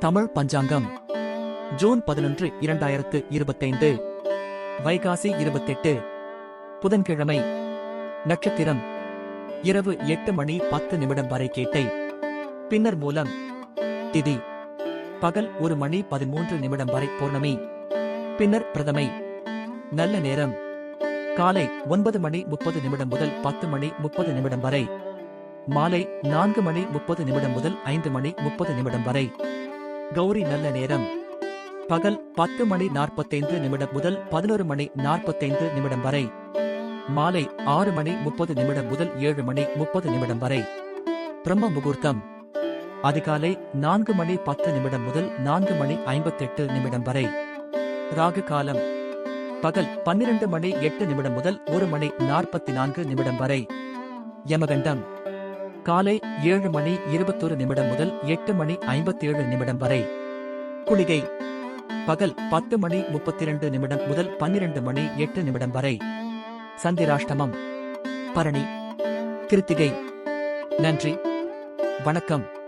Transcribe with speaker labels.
Speaker 1: தமிழ் பஞ்சாங்கம். June பதினொன்று இரண்டாயிரத்து இருபத்தைந்து. வைகாசி இருபத்தெட்டு. புதன்கிழமை நட்சத்திரம். இரவு எட்டு மணி பத்து நிமிடம் வரை கேட்டை பின்னர் மூலம் திதி. பகல் ஒரு மணி பதிமூன்று நிமிடம் வரை பௌர்ணமி. பின்னர் பிரதமை. நல்ல நேரம். காலை ஒன்பது மணி முப்பது நிமிடம் முதல் பத்து மணி முப்பது நிமிடம் வரை. மாலை நான்கு மணி முப்பது நிமிடம் முதல் ஐந்து மணி முப்பது நிமிடம் வரை. கௌரி நல்ல நேரம். பகல் பத்து மணி நாற்பத்தைந்து நிமிடம் முதல் பதினோரு மணி நாற்பத்தைந்து நிமிடம் வரை. மாலை ஆறு மணி முப்பது நிமிடம் முதல் ஏழு மணி முப்பது நிமிடம் வரை. பிரம்ம முகூர்த்தம். அதிகாலை நான்கு மணி பத்து நிமிடம் முதல் நான்கு மணி ஐம்பத்தெட்டு நிமிடம் வரை. ராகு காலம். பகல் பன்னிரண்டு மணி எட்டு நிமிடம் முதல் ஒரு மணி நாற்பத்தி நான்கு நிமிடம் வரை. யமகண்டம். காலை ஏழு மணி இருபத்தொரு நிமிடம் முதல் எட்டு மணி ஐம்பத்தேழு நிமிடம் வரை. குளிகை. பகல் பத்து மணி முப்பத்தி இரண்டு நிமிடம் முதல் பன்னிரண்டு மணி எட்டு நிமிடம் வரை. சந்திராஷ்டமம். பரணி. கிருத்திகை. நன்றி. வணக்கம்.